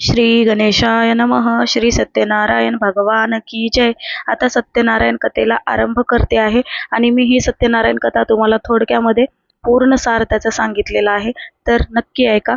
श्री गणेशाय नमः. श्री सत्यनारायण भगवान की जय. आता सत्यनारायण कथेला आरंभ करते आहे आणि मी ही सत्यनारायण कथा तुम्हाला थोडक्यामध्ये पूर्ण सार त्याचा सांगितलेला आहे. तर नक्की ऐका.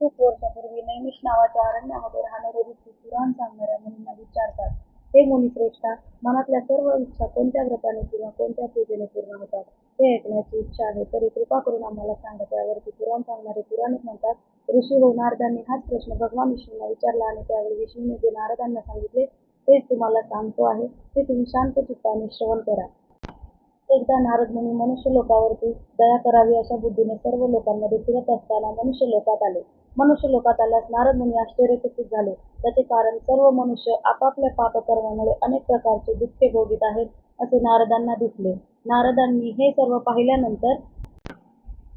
खूप वर्षापूर्वी नैमिष नावाच्या अरण्यामध्ये राहणारे ऋषी पुराण सांगणाऱ्या मुलींना विचारतात हे मुनिश्रेष्ठा मनातल्या सर्व इच्छा कोणत्या व्रताने किंवा कोणत्या पूजेने पूर्ण होतात? हे ऐकण्याची इच्छा आहे तरी कृपा करून आम्हाला सांगा त्यावरती पुराण सांगणारे पुराणच म्हणतात ऋषी हो नारदांनी हाच प्रश्न भगवान विष्णूंना विचारला आणि त्यावेळी विष्णूने जे नारदांना सांगितले तेच तुम्हाला सांगतो आहे. ते तुम्ही शांत चित्ताने श्रवण करा. एकदा नारद मुनी मनुष्य लोकावरती दया करावी अशा बुद्धीने सर्व लोकांमध्ये फिरत असताना मनुष्य लोकात आले. मनुष्य लोकात आल्यास नारद मुनी आश्चर्यचकित झाले. त्याचे कारण सर्व मनुष्य आपापल्या पापकर्मामुळे अनेक प्रकारचे दुःखे भोगीत आहेत असे नारदांना दिसले. नारदांनी हे सर्व पाहिल्यानंतर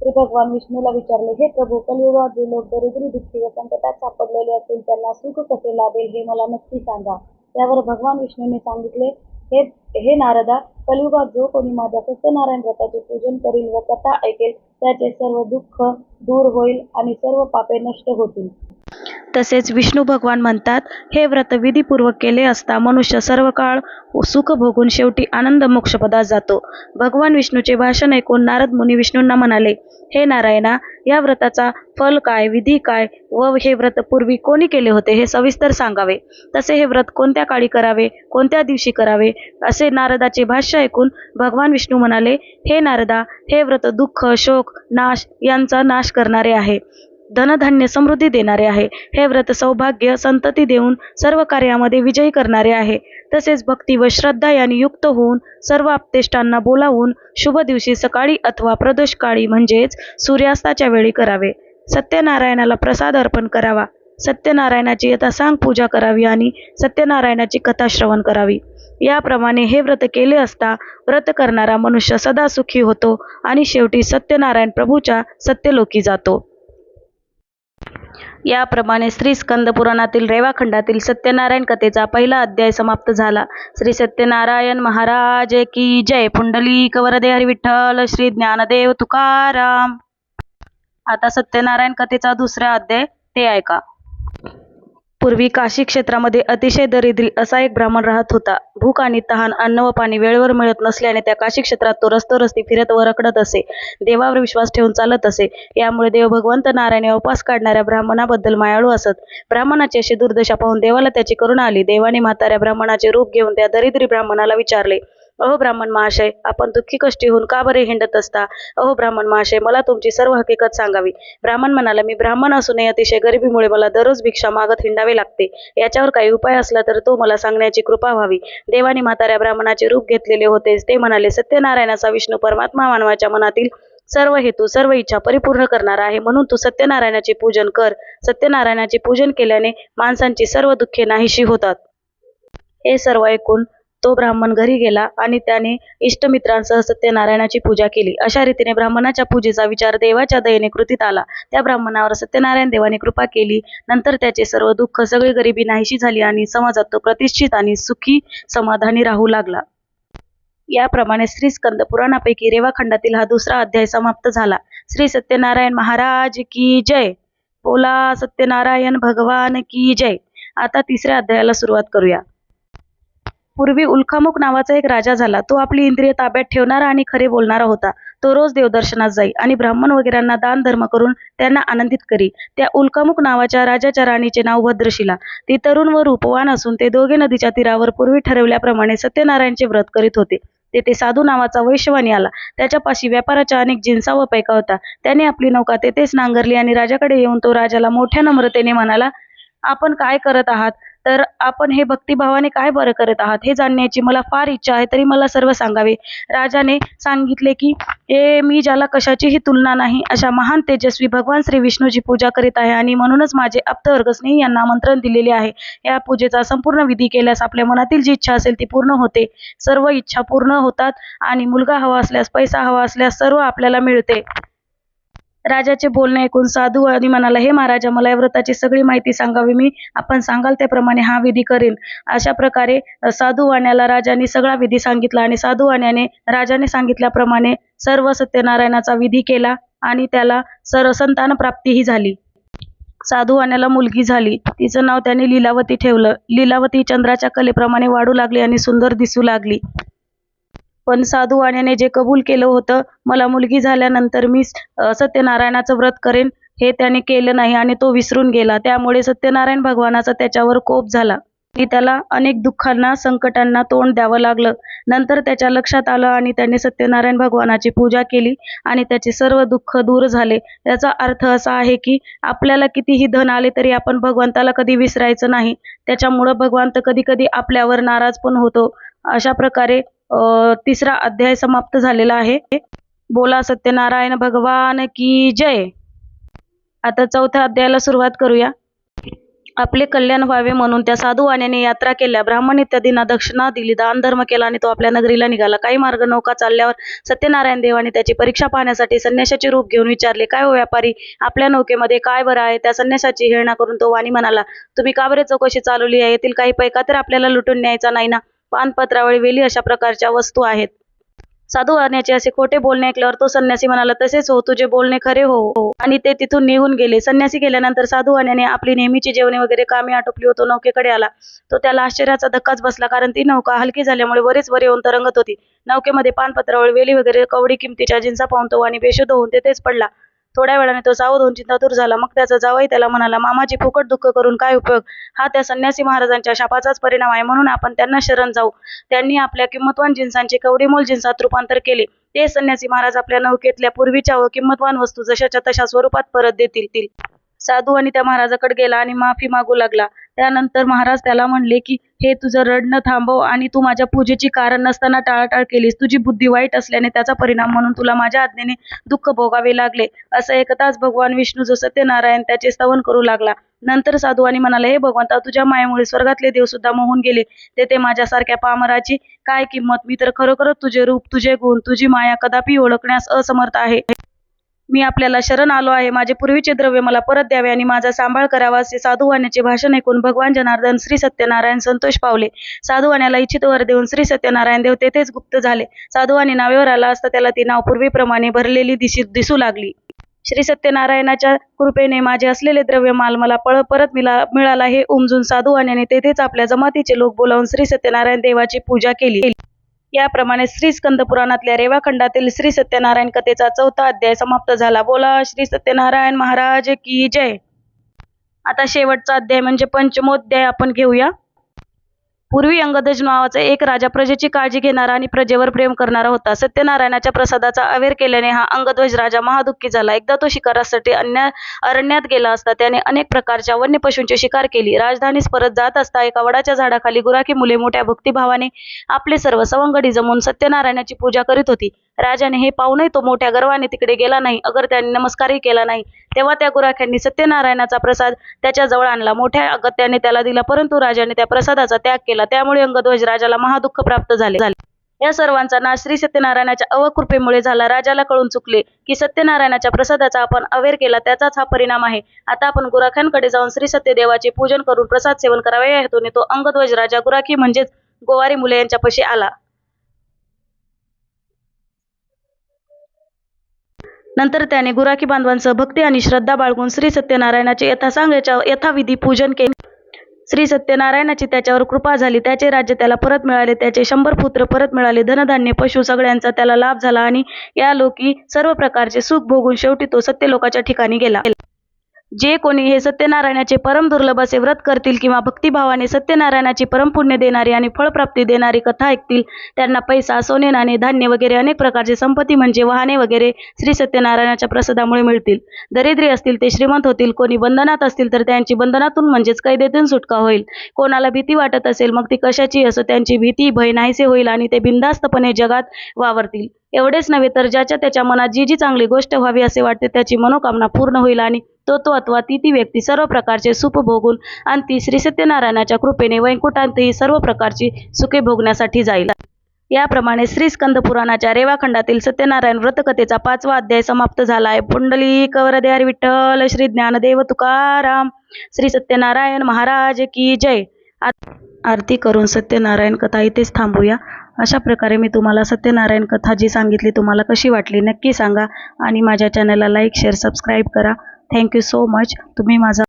श्री भगवान विष्णूला विचारले हे प्रभू कलियुगात जे लोक दरिद्री दुःखी व संकटात सापडलेले असतील त्यांना सुख कसे लाभेल हे मला नक्की सांगा. त्यावर भगवान विष्णूने सांगितले हे हे नारदा कलियुगात जो कोणी माझ्या सत्यनारायण व्रताचे पूजन करील व कथा ऐकेल त्याचे सर्व दुःख दूर होईल आणि सर्व पापे नष्ट होतील. तसेच विष्णू भगवान म्हणतात हे व्रत विधीपूर्वक केले असता मनुष्य सर्व काळ सुख भोगून शेवटी आनंद मोक्षपदास जातो. भगवान विष्णूचे भाषण ऐकून नारद मुनी विष्णूंना म्हणाले हे नारायणा या व्रताचा फल काय विधी काय व हे व्रत पूर्वी कोणी केले होते हे सविस्तर सांगावे. तसे हे व्रत कोणत्या काळी करावे कोणत्या दिवशी करावे? असे नारदाचे भाष्य ऐकून भगवान विष्णू म्हणाले हे नारदा हे व्रत दुःख शोक नाश यांचा नाश करणारे आहे. धनधान्य समृद्धी देणारे आहे. हे व्रत सौभाग्य संतती देऊन सर्व कार्यामध्ये विजयी करणारे आहे. तसेच भक्ती व श्रद्धा यांनी युक्त होऊन सर्व आपतेष्टांना बोलावून शुभ दिवशी सकाळी अथवा प्रदोष काळी म्हणजेच सूर्यास्ताच्या वेळी करावे. सत्यनारायणाला प्रसाद अर्पण करावा. सत्यनारायणाची यथासांग पूजा करावी आणि सत्यनारायणाची कथा श्रवण करावी. याप्रमाणे हे व्रत केले असता व्रत करणारा मनुष्य सदा सुखी होतो आणि शेवटी सत्यनारायण प्रभूच्या सत्यलोकी जातो. याप्रमाणे श्री स्कंद पुराणातील रेवाखंडातील सत्यनारायण कथेचा पहिला अध्याय समाप्त झाला. श्री सत्यनारायण महाराज की जय. पुंडली कवरदे हरिविठ्ठल श्री ज्ञानदेव तुकाराम. आता सत्यनारायण कथेचा दुसरा अध्याय ते ऐका. पूर्वी काशी क्षेत्रामध्ये अतिशय दरिद्री असा एक ब्राह्मण राहत होता. भूक आणि तहान अन्न व पाणी वेळेवर मिळत नसल्याने त्या काशी क्षेत्रात तो रस्तोरस्ती फिरत व रखडत असे देवावर विश्वास ठेवून चालत असे. यामुळे देव भगवंत नारायण उपास काढणाऱ्या ब्राह्मणाबद्दल मायाळू असत. ब्राह्मणाची अशी दुर्दशा पाहून देवाला त्याची करुणा आली. देवाने म्हाताऱ्या ब्राह्मणाचे रूप घेऊन त्या दरिद्री ब्राह्मणाला विचारले अहो ब्राह्मण महाशय आपण दुःखी कष्टी होऊन का बरे हिंडत असता? अहो ब्राह्मण महाशय मला तुमची सर्व हकीकत सांगावी. ब्राह्मण म्हणाला मी ब्राह्मण असूनही अतिशय गरिबीमुळे मला दररोज भिक्षा मागत हिंडावे लागते. याच्यावर काही उपाय असला तर तो मला सांगण्याची कृपा व्हावी. देवाने म्हाताऱ्या ब्राह्मणाचे रूप घेतलेले होतेच ते म्हणाले सत्यनारायणाचा विष्णू परमात्मा मानवाच्या मनातील सर्व हेतू सर्व इच्छा परिपूर्ण करणारा आहे. म्हणून तू सत्यनारायणाचे पूजन कर. सत्यनारायणाचे पूजन केल्याने माणसांची सर्व दुःखे नाहीशी होतात. हे सर्व ऐकून तो ब्राह्मण घरी गेला आणि त्याने इष्टमित्रांसह सत्यनारायणाची पूजा केली. अशा रीतीने ब्राह्मणाच्या पूजेचा विचार देवाच्या दयेने कृतीत आला. त्या ब्राह्मणावर सत्यनारायण देवाने कृपा केली. नंतर त्याचे सर्व दुःख सगळी गरिबी नाहीशी झाली आणि समाजात तो प्रतिष्ठित आणि सुखी समाधानी राहू लागला. याप्रमाणे श्री स्कंद पुराणापैकी रेवाखंडातील हा दुसरा अध्याय समाप्त झाला. श्री सत्यनारायण महाराज की जय. बोला सत्यनारायण भगवान की जय. आता तिसऱ्या अध्यायाला सुरुवात करूया. पूर्वी उल्खामुख नावाचा एक राजा झाला. तो आपली इंद्रिय ताब्यात ठेवणारा आणि खरे बोलणारा होता. तो रोज देवदर्शनात जाई आणि ब्राह्मण वगैरेंना दान धर्म करून त्यांना आनंदित करी. त्या उल्कामुख नावाच्या राजाच्या राणीचे नाव भद्रशिला. ती तरुण व रूपवान असून ते दोघे नदीच्या तीरावर पूर्वी ठरवल्याप्रमाणे सत्यनारायणचे व्रत करीत होते. तेथे साधू नावाचा वैश्यवाणी आला. त्याच्यापाशी व्यापाराच्या अनेक जिन्सा व पैका होता. त्याने आपली नौका तेथेच नांगरली आणि राजाकडे येऊन तो राजाला मोठ्या नम्रतेने म्हणाला आपण काय करत आहात? तर आपण हे भक्तिभावाने काय बरं करत आहात हे जाणण्याची मला फार इच्छा आहे तरी मला सर्व सांगावे. राजाने सांगितले की हे मी ज्याला कशाचीही तुलना नाही अशा महान तेजस्वी भगवान श्री विष्णूची पूजा करीत आहे आणि म्हणूनच माझे आप्तवर्ग स्नेही यांना आमंत्रण दिलेले आहे. या पूजेचा संपूर्ण विधी केल्यास आपल्या मनातील जी इच्छा असेल ती पूर्ण होते. सर्व इच्छा पूर्ण होतात आणि मुलगा हवा असल्यास पैसा हवा असल्यास सर्व आपल्याला मिळते. राजाचे बोलणे ऐकून साधू आणि म्हणाला हे महाराजा मला या व्रताची सगळी माहिती सांगावी. मी आपण सांगाल त्याप्रमाणे हा विधी करेन. अशा प्रकारे साधू वाण्याला राजाने सगळा विधी सांगितला आणि साधू वाण्याने राजाने सांगितल्याप्रमाणे सर्व सत्यनारायणाचा विधी केला आणि त्याला सर संतान प्राप्तीही झाली. साधूवाण्याला मुलगी झाली. तिचं नाव त्याने लीलावती ठेवलं. लीलावती चंद्राच्या कलेप्रमाणे वाढू लागली आणि सुंदर दिसू लागली. पण साधू वाण्याने जे कबूल केलं होतं मला मुलगी झाल्यानंतर मी सत्यनारायणाचं व्रत करेन हे त्याने केलं नाही आणि तो विसरून गेला. त्यामुळे सत्यनारायण भगवानाचा त्याच्यावर कोप झाला. आणि त्याला अनेक दुःखांना संकटांना तोंड द्यावं लागलं. नंतर त्याच्या लक्षात आलं आणि त्याने सत्यनारायण भगवानाची पूजा केली आणि त्याचे सर्व दुःख दूर झाले. याचा अर्थ असा आहे की आपल्याला कितीही धन आले तरी आपण भगवंताला कधी विसरायचं नाही. त्याच्यामुळं भगवंत कधी कधी आपल्यावर नाराज पण होतो. अशा प्रकारे तिसरा अध्याय समाप्त झालेला आहे. बोला सत्यनारायण भगवान की जय. आता चौथ्या अध्यायाला सुरुवात करूया. आपले कल्याण व्हावे म्हणून त्या साधू वाण्याने यात्रा केल्या. ब्राह्मण इत्यादींना दक्षिणा दिली दान धर्म केला आणि तो आपल्या नगरीला निघाला. काही मार्ग नौका चालल्यावर सत्यनारायण देवाने त्याची परीक्षा पाहण्यासाठी संन्याशाचे रूप घेऊन विचारले काय हो व्यापारी? आपल्या नौकेमध्ये काय बरं आहे? त्या संन्याशाची हेळणा करून तो वाणी म्हणाला तुम्ही का बरे चौकशी चालवली आहे? येथील काही पैका तर आपल्याला लुटून न्यायचा नाही ना? पानपत्रावळी वेली अशा प्रकारच्या वस्तू आहेत. साधू वाण्याचे असे खोटे बोलणे ऐकल्यावर तो संन्यासी म्हणाला तसेच हो तुझे बोलणे खरे हो हो." आणि ते तिथून निघून गेले. संन्यासी गेल्यानंतर साधू वाण्याने आपली नेहमीची जेवणे वगैरे कामे आटोपली होतो नौकेकडे आला. तो त्याला आश्चर्याचा धक्काच बसला कारण ती नौका हलकी झाल्यामुळे बरेच वर येऊन तरंगत होती. नौकेमध्ये पानपत्रावळ वेली वगैरे कवडी किमतीच्या जिन्सा पाहून तो आणि बेशुद्ध होऊन तेथेच पडला. थोड्या वेळाने तो सावध होऊन चिंतातूर झाला. मग त्याचा जावई त्याला म्हणाला मामाची फुकट दुःख करून काय उपयोग? हा त्या संन्यासी महाराजांच्या शापाचाच परिणाम आहे. म्हणून आपण त्यांना शरण जाऊ. त्यांनी आपल्या किंमतवान जिन्सांचे कवडीमोल जिन्सात रूपांतर केले. ते संन्यासी महाराज आपल्या नौकेतल्या पूर्वीच्या व किंमतवान वस्तू जशाच्या तशा स्वरूपात परत देतील साधू आणि त्या महाराजाकडे गेला आणि माफी मागू लागला. त्यानंतर महाराज त्याला म्हणले की हे तुझं रडणं थांबव आणि तू माझ्या पूजेची कारण नसताना टाळाटाळ केलीस. तुझी बुद्धी वाईट असल्याने त्याचा परिणाम म्हणून तुला माझ्या आज्ञेने दुःख भोगावे लागले. असं एकताच भगवान विष्णू जो सत्यनारायण त्याचे स्तवन करू लागला. नंतर साधू आणि म्हणाले हे भगवंता तुझ्या मायेमुळे स्वर्गातले देव सुद्धा मोहून गेले. तेथे माझ्यासारख्या पामराची काय किंमत? मी तर खरोखरच तुझे रूप तुझे गुण तुझी माया कदापि ओळखण्यास असमर्थ आहे. मी आपल्याला शरण आलो आहे. माझे पूर्वीचे द्रव्य मला परत द्यावे आणि माझा सांभाळ करावा असे साधुवाण्याचे भाषण ऐकून भगवान जनार्दन श्री सत्यनारायण संतोष पावले. साधुवाण्याला इच्छित वर देऊन श्री सत्यनारायण देव तेथेच गुप्त झाले. साधुवाणी नावेवर आला असता त्याला ती नाव पूर्वीप्रमाणे भरलेली दिशी दिसू लागली. श्री सत्यनारायणाच्या कृपेने माझे असलेले द्रव्यमाल मला पळ परत मिला मिळाला हे उमजून साधुवाण्याने तेथेच आपल्या जमातीचे लोक बोलावून श्री सत्यनारायण देवाची पूजा केली. याप्रमाणे श्री स्कंद पुराणातल्या रेवाखंडातील श्री सत्यनारायण कथेचा चौथा अध्याय समाप्त झाला. बोला श्री सत्यनारायण महाराज की जय. आता शेवटचा अध्याय म्हणजे पंचमोध्याय आपण घेऊया. पूर्वी अंगदज नावाचा एक राजा प्रजेची काळजी घेणारा आणि प्रजेवर प्रेम करणारा होता. सत्यनारायणाच्या प्रसादाचा अवेर केल्याने हा अंगध्वज राजा महादुःखी झाला. एकदा तो शिकारासाठी अन्य अरण्यात गेला असता त्याने अनेक प्रकारच्या वन्य पशूंची शिकार केली. राजधानीस परत जात असता एका वडाच्या झाडाखाली गुराखी मुले मोठ्या भक्तिभावाने आपले सर्व सवंगडी जमून सत्यनारायणाची पूजा करीत होती. राजाने हे पाहूनही तो मोठ्या गर्वाने तिकडे गेला नाही अगर त्याने नमस्कारही केला नाही. तेव्हा त्या गुराख्यांनी सत्यनारायणाचा प्रसाद त्याच्याजवळ आणला. मोठ्या अगत्याने त्याला दिला परंतु राजाने त्या प्रसादाचा त्याग केला. त्यामुळे अंगध्वज राजाला महादुःख प्राप्त झाले. या सर्वांचा नाश श्री सत्यनारायणाच्या अवकृपेमुळे झाला. राजाला कळून चुकले की सत्यनारायणाच्या प्रसादाचा आपण अवेर केला त्याचाच हा परिणाम आहे. आता आपण गुराख्यांकडे जाऊन श्री सत्यदेवाचे पूजन करून प्रसाद सेवन करावे या हेतूने तो अंगध्वज राजा गुराखी म्हणजेच गोवारी मुले यांच्यापाशी आला. नंतर त्याने गुराखी बांधवांसह भक्ती आणि श्रद्धा बाळगून श्री सत्यनारायणाचे यथासांग याच्या यथाविधी पूजन केले. श्री सत्यनारायणाची त्याच्यावर कृपा झाली त्याचे राज्य त्याला परत मिळाले त्याचे शंभर पुत्र परत मिळाले धनधान्य पशु सगळ्यांचा त्याला लाभ झाला आणि या लोकी सर्व प्रकारचे सुख भोगून शेवटी तो सत्यलोकाच्या ठिकाणी गेला. जे कोणी हे सत्यनारायणाचे परम दुर्लभ असे व्रत करतील किंवा भक्तिभावाने सत्यनारायणाची परमपुण्य देणारी आणि फळप्राप्ती देणारी कथा ऐकतील त्यांना पैसा सोने नाणे धान्य वगैरे अनेक प्रकारचे संपत्ती म्हणजे वाहने वगैरे श्री सत्यनारायणाच्या प्रसादामुळे मिळतील. दरिद्री असतील ते श्रीमंत होतील कोणी बंधनात असतील तर त्यांची बंधनातून म्हणजेच कैदेतून सुटका होईल. कोणाला भीती वाटत असेल मग ती कशाची असो त्यांची भीती भय नाहीसे होईल आणि ते बिनधास्तपणे जगात वावरतील. एवढेच नव्हे तर ज्याच्या त्याच्या मनात जी जी चांगली गोष्ट व्हावी असे वाटते त्याची मनोकामना पूर्ण होईल आणि तो तो अथवा ती ती व्यक्ती सर्व प्रकारचे सुख भोगून आणि ती श्री सत्यनारायणाच्या कृपेने वैकुंठांतही सर्व प्रकारची सुखे भोगण्यासाठी जाईल. याप्रमाणे श्री स्कंद पुराणाच्या रेवाखंडातील सत्यनारायण व्रतकथेचा पाचवा अध्याय समाप्त झाला आहे पुंडली कवरदे विठ्ठल श्री ज्ञानदेव तुकाराम श्री सत्यनारायण महाराज की जय. आरती करून सत्यनारायण कथा इथेच थांबूया. अशा प्रकारे मी तुम्हाला सत्यनारायण कथा जी सांगितली तुम्हाला कशी वाटली नक्की सांगा. आणि माझ्या चॅनलला लाईक शेअर सबस्क्राईब करा. थँक्यू सो मच तुम्ही माझा